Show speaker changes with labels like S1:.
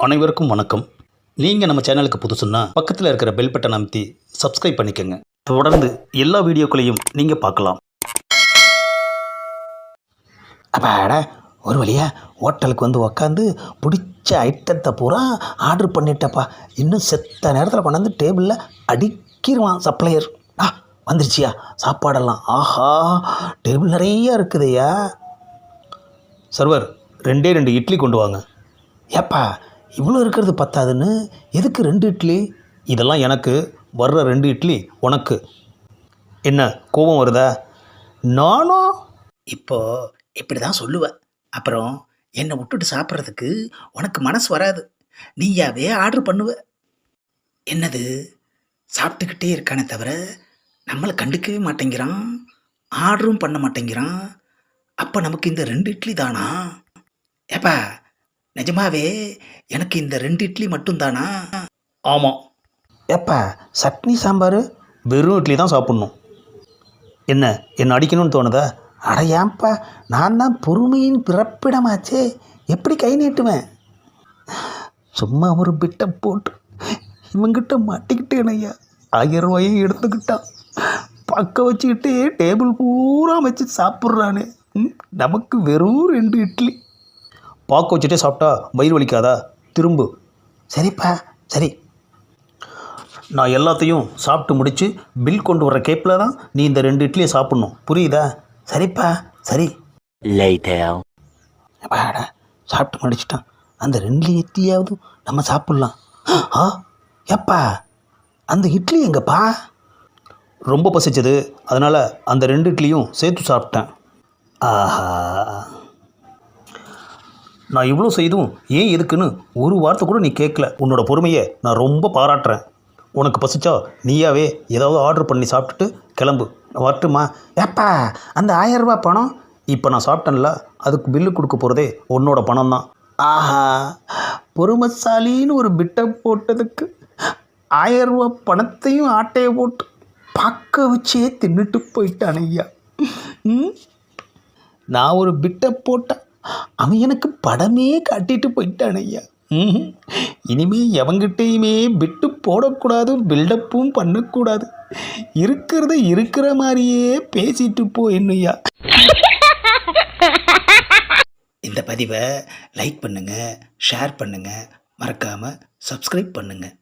S1: அனைவருக்கும் வணக்கம். நீங்கள் நம்ம சேனலுக்கு புதுசுன்னா பக்கத்தில் இருக்கிற பெல் பட்டன் அமைத்தி சப்ஸ்கிரைப் பண்ணிக்கோங்க. தொடர்ந்து எல்லா வீடியோக்களையும் நீங்கள் பார்க்கலாம்.
S2: அப்பாடா ஒரு வழியா ஹோட்டலுக்கு வந்து உக்காந்து பிடிச்ச ஐட்டத்தை பூரா ஆர்டர் பண்ணிட்டப்பா இன்னும் செத்த நேரத்தில் கொண்டாந்து டேபிளில் அடிக்கிடுவான் சப்ளையர் ஆ வந்துருச்சியா? சாப்பாடெல்லாம் ஆஹா டேபிள் நிறைய இருக்குதையா
S1: சர்வர் ரெண்டே ரெண்டு இட்லி கொண்டு வாங்க.
S2: ஏப்பா இவ்வளோ இருக்கிறது பத்தாதுன்னு எதுக்கு ரெண்டு இட்லி?
S1: இதெல்லாம் எனக்கு வர்ற ரெண்டு இட்லி உனக்கு. என்ன கோபம் வருதா?
S2: நானும் இப்போ இப்படி தான் சொல்லுவேன் அப்புறம் என்னை விட்டுட்டு சாப்பிட்றதுக்கு உனக்கு மனசு வராது. நீயாவே ஆர்டர் பண்ணுவ. என்னது? சாப்பிட்டுக்கிட்டே இருக்கானே தவிர நம்மளை கண்டுக்கவே மாட்டேங்கிறான். ஆர்டரும் பண்ண மாட்டேங்கிறான். அப்போ நமக்கு இந்த ரெண்டு இட்லி தானா? ஏப்பா நிஜமாவே எனக்கு இந்த ரெண்டு இட்லி மட்டும்தானா?
S1: ஆமாம்
S2: ஏப்பா சட்னி சாம்பார்?
S1: வெறும் இட்லி தான் சாப்பிட்ணும். என்ன என்ன அடிக்கணும்னு தோணுதா?
S2: அட ஏன்பா நான் தான் பொறுமையின் பிறப்பிடமாச்சே. எப்படி கை நீட்டுவேன்? சும்மா ஒரு பிட்டை போட்டு இவங்கிட்ட மாட்டிக்கிட்டேன் ஐயா. ஆயிரம் ரூபாயும் எடுத்துக்கிட்டான் பக்க வச்சுக்கிட்டு டேபிள் பூரா வச்சு சாப்பிட்றானே. நமக்கு வெறும் ரெண்டு இட்லி.
S1: பாக்கு வச்சுட்டே சாப்பிட்டா வயிறு வலிக்காதா? திரும்பு.
S2: சரிப்பா சரி.
S1: நான் எல்லாத்தையும் சாப்பிட்டு முடித்து பில் கொண்டு வர கேப்பில் தான் நீ இந்த ரெண்டு இட்லியை சாப்பிட்ணும். புரியுதா?
S2: சரிப்பா சரி. அப்பாடா சாப்பிட்டு முடிச்சிட்டான். அந்த ரெண்டு இட்லியாவது நம்ம சாப்பிட்லாம். ஆ எப்பா அந்த இட்லி எங்கப்பா?
S1: ரொம்ப பசிச்சது. அதனால் அந்த ரெண்டு இட்லியும் சேர்த்து சாப்பிட்டேன்.
S2: ஆஹா.
S1: நான் இவ்வளோ செய்தும் ஏன் எதுக்குன்னு ஒரு வார்த்தை கூட நீ கேட்கல. உன்னோட பொறுமையை நான் ரொம்ப பாராட்டுறேன். உனக்கு பசிச்சா நீயாவே ஏதாவது ஆர்டர் பண்ணி சாப்பிட்டுட்டு கிளம்பு. வரட்டுமா?
S2: ஏப்பா அந்த ஆயிரம் பணம்?
S1: இப்போ நான் சாப்பிட்டேன்ல அதுக்கு பில்லு கொடுக்க போகிறதே உன்னோட பணம் தான்
S2: ஆஹா பொறுமசாலின்னு ஒரு பிட்டை போட்டதுக்கு ஆயரூபா பணத்தையும் ஆட்டையை போட்டு பார்க்க வச்சே தின்னுட்டு போயிட்டான் ஐயா நான் ஒரு பிட்டை போட்டேன் அவன் எனக்கு படமே காட்டிட்டு போயிட்டான் ஐயா. இனிமே எவங்கிட்டையுமே விட்டு போடக்கூடாது பில்டப்பும் பண்ணக்கூடாது. இருக்கிறத இருக்கிற மாதிரியே பேசிட்டு போ என்னையா. இந்த பதிவை லைக் பண்ணுங்கள் ஷேர் பண்ணுங்கள் மறக்காமல் சப்ஸ்கிரைப் பண்ணுங்கள்